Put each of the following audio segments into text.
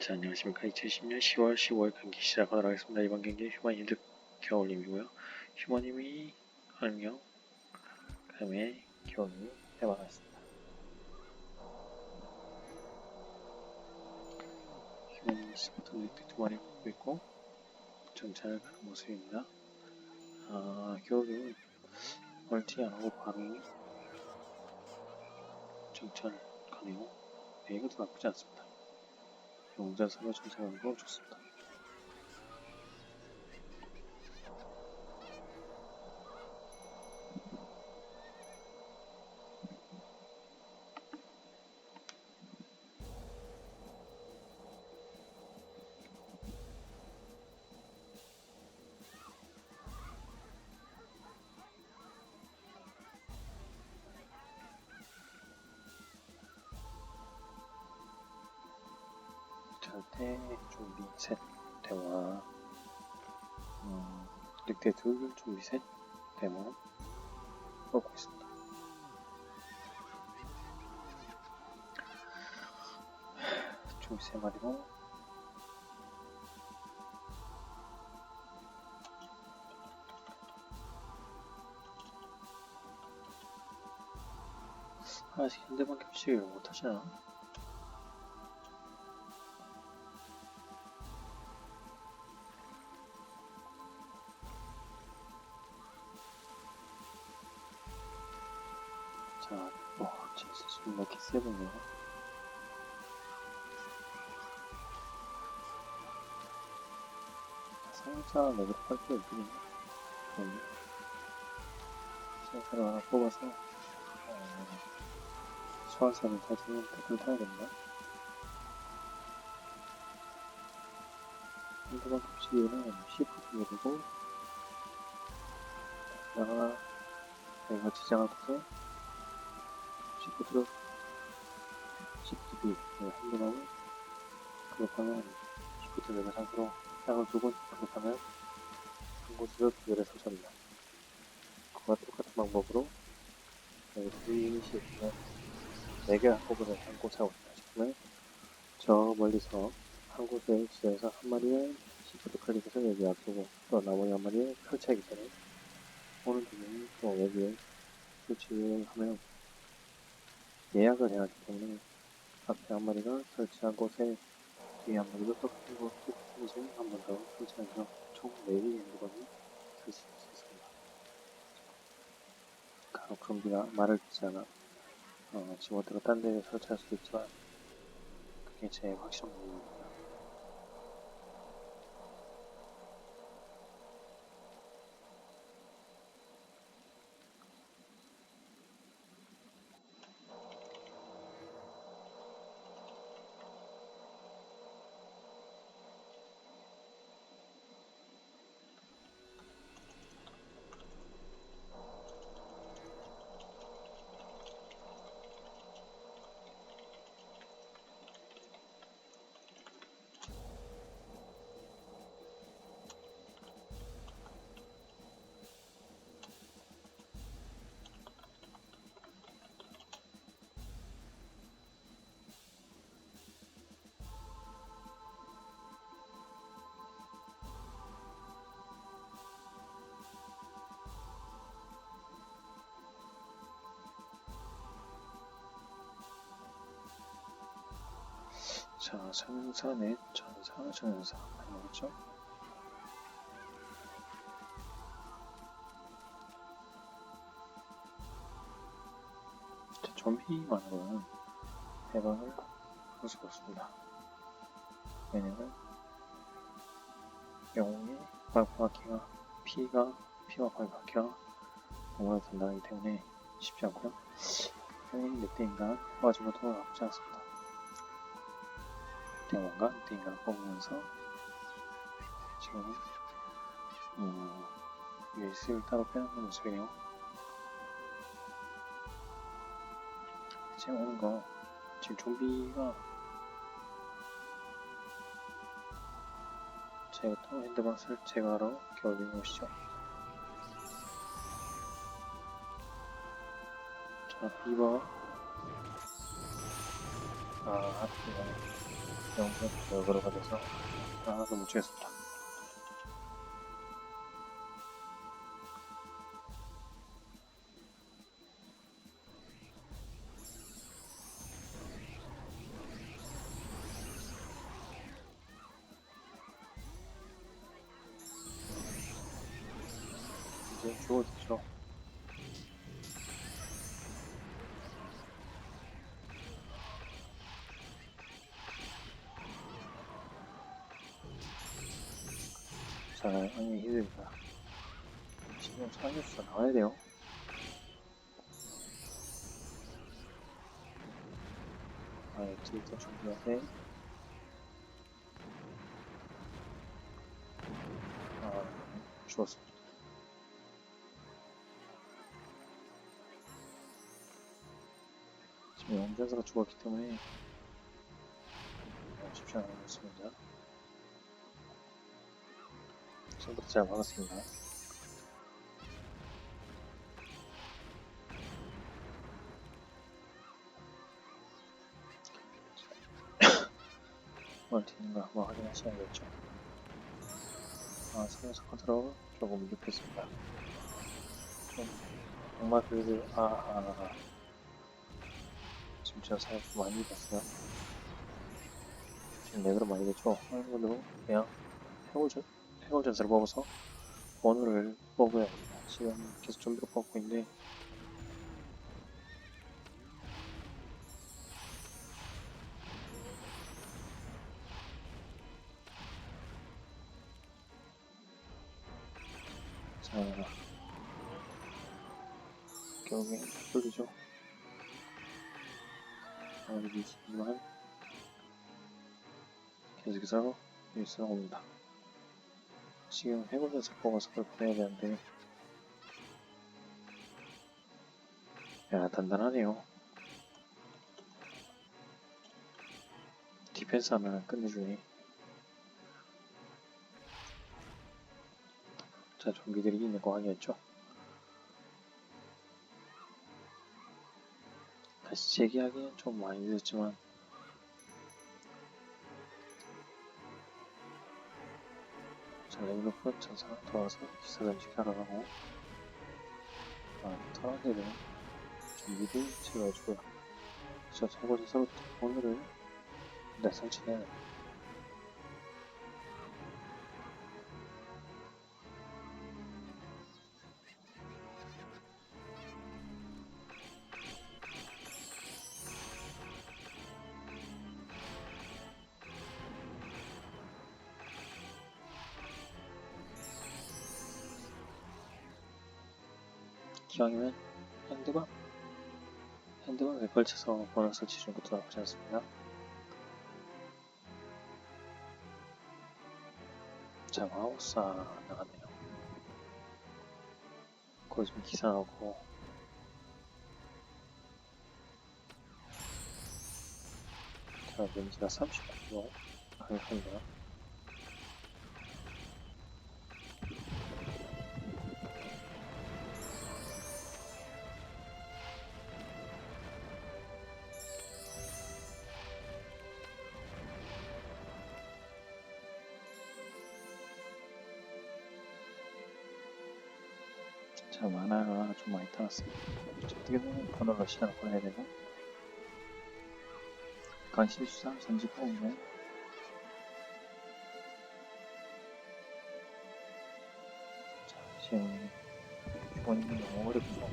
자, 안녕하십니까. 2020년 10월 15일 경기 시작하도록 하겠습니다. 이번 경기 휴머니드 겨울님이고요. 휴머님이 한명, 그 다음에 겨울님이 해방하겠습니다. 휴머님 스포트 넥트 두 마리 뽑고 있고, 정찰 가는 모습입니다. 아, 겨울님은 멀티 안 하고 밤이 정찰 가네요. 네, 이것도 나쁘지 않습니다. 용자선을 정찰하는 거 좋습니다. 절대 준비 셋 대화 음, 늑대 둘 준비 셋 대화 뽑고 있습니다. 준비 세 마리로 아직 핸드폰 캡슐 못하시나? 세보네요. 상자 레벨 할게 있거든요. 여기. 상자를 하나 뽑아서, 어, 소환사를 가지면 댓글 타야 된다. 한두 번 겹치기는 시프트 누르고, 다가 내가 지정할 곳에 시프트로 시프트 B 네, 한번하고 클릭하면 시프트 내가 상태로 땅을 두번 클릭하면 한 곳에서 두 개를 설치합니다. 그와 똑같은 방법으로 V 시프트는 4개 한꺼번에 한 곳에 있다 싶으면 저 멀리서 한 곳에 지정해서 한 마리에 시프트 클릭해서 여기 놔두고 또 나머지 한 마리에 설치하기 전에 오른쪽에 또 여기에 설치를 하면 예약을 해야 하기 때문에 앞에 한 마리가 설치한 곳에 뒤에 한 마리가 똑같은 곳, 똑같은 곳에 한번더 설치해서 총 4개의 핸드건이 설치할 수 있습니다. 간혹 좀비가 말을 듣지 않아 어, 지금부터 딴 데에 설치할 수도 있지만 그게 제 확실한 부분입니다. 자, 전사 넷, 전사, 전사. 자, 좀비만으로는 해방을 할 수가 없습니다. 왜냐면, 영웅이 발바퀴가, 피가, 피와 발바퀴가 너무나 단단하기 때문에 쉽지 않고요. 늑대 인간 맞은 것도 나쁘지 않습니다. 대원과 늑대인간을 뽑으면서 지금 음, US를 따로 빼놓는 모습이네요. 지금 오는 거 지금 좀비가 제가 또 핸드방을 제거하러 겨울에 오시죠. 자, 비버 아, 하트가 영상 여거로가 돼서 하나도 못 치겠습니다. 자, 아니 힘듭니다. 지금 사유수가 나와야 돼요. 아, til트 준비하세. 아, 죽었습니다. 지금 영전사가 죽었기 때문에 어, 쉽지 않았습니다. 처음부터 잘 막았습니다. 뭘 되는가 한번 확인하셔야겠죠. 아, 생각서 컨트롤 조금 미흡했습니다. 좀, 정말 그래도, 아, 아, 아. 지금 제가 좀 많이 입었어요. 지금 맥으로 많이 됐죠? 하는 걸로 그냥 해오전, 해오전사를 뽑아서 번호를 뽑아야 합니다. 지금 계속 좀비로 뽑고 있는데, 자, 결국에 뚫리죠. 아, 여기 있지만, 계속해서 뉴스가 옵니다. 지금 해골에서 뽑아서 그걸 보내야 되는데, 야, 단단하네요. 디펜스 하면 끝내주니. 자, 좀비들이 있는 거 확인했죠? 다시 재기하기엔 좀 많이 늦었지만, 자, 레벨로프 전사 돌아와서 기사 단식하러 가고, 아, 터널들은 좀비들 제거해주고요. 저 저곳에서 오늘을 네, 설치해 기왕이면 핸드방 핸드방에 걸쳐서 번호 설치 중 것도 나쁘지 않습니다. 자, 마우스가 나갔네요. 거기 좀 기사 나오고 자, 렌즈가 39kg 강력합니다. 자, 만화가 좀 많이 타놨습니다. 어떻게 보면 번호를 시간을 보내야 되고 관심 수사 전직 후에 자, 지금 주원님이 너무 어렵죠.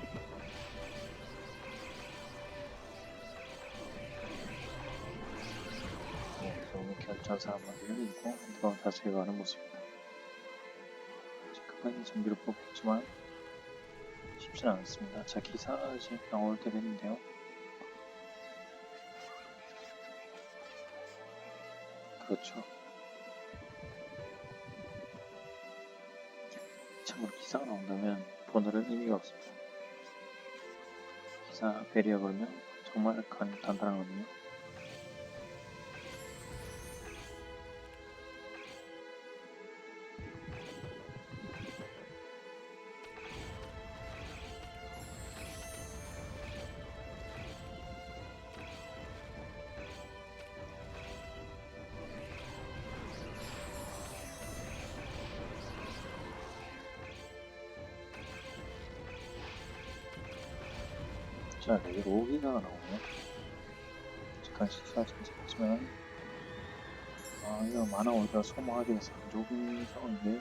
네, 너무 결전사 한번 열리고 핸드방 다 제거하는 모습입니다. 급하게 정비를 뽑겠지만 쉽진 않습니다. 자, 기사가 이제 나올 때 되는데요. 그렇죠. 참고로 기사가 나온다면 번호는 의미가 없습니다. 기사 베리어 걸면 정말 간, 단단하거든요. 자, 네, 로기가 나오네요. 잠깐 시차 잠시만요. 아, 이거 만화 오기가 소모하기 위해서 안 좋은 상황인데.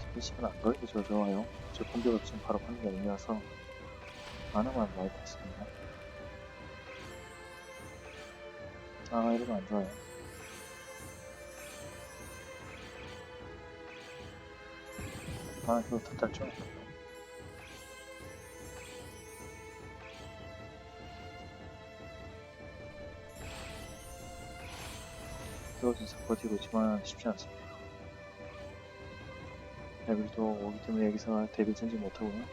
지금 시간 안 걸리게 저 좋아요. 저 공격을 지금 바로 하는 게 아니라서 만화만 많이 탔습니다. 아, 이러면 안 좋아요. 아, 이거 탓탈 죠? 이것은 버티고 있지만 쉽지 않습니다. 데빌도 오기 때문에 여기서 데빌 전지 못하고요.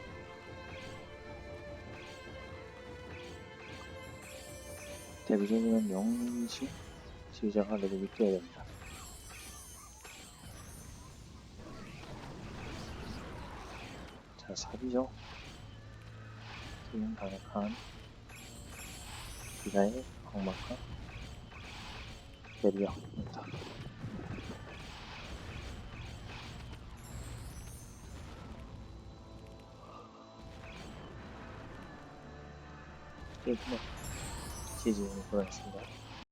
데빌 전지는 0시 시작을 레벨 6 뛰어야 됩니다. 자, 4비죠. 지금 가득한 기가의 광막과 베리어입니다. 게임은 지지를 보냈습니다.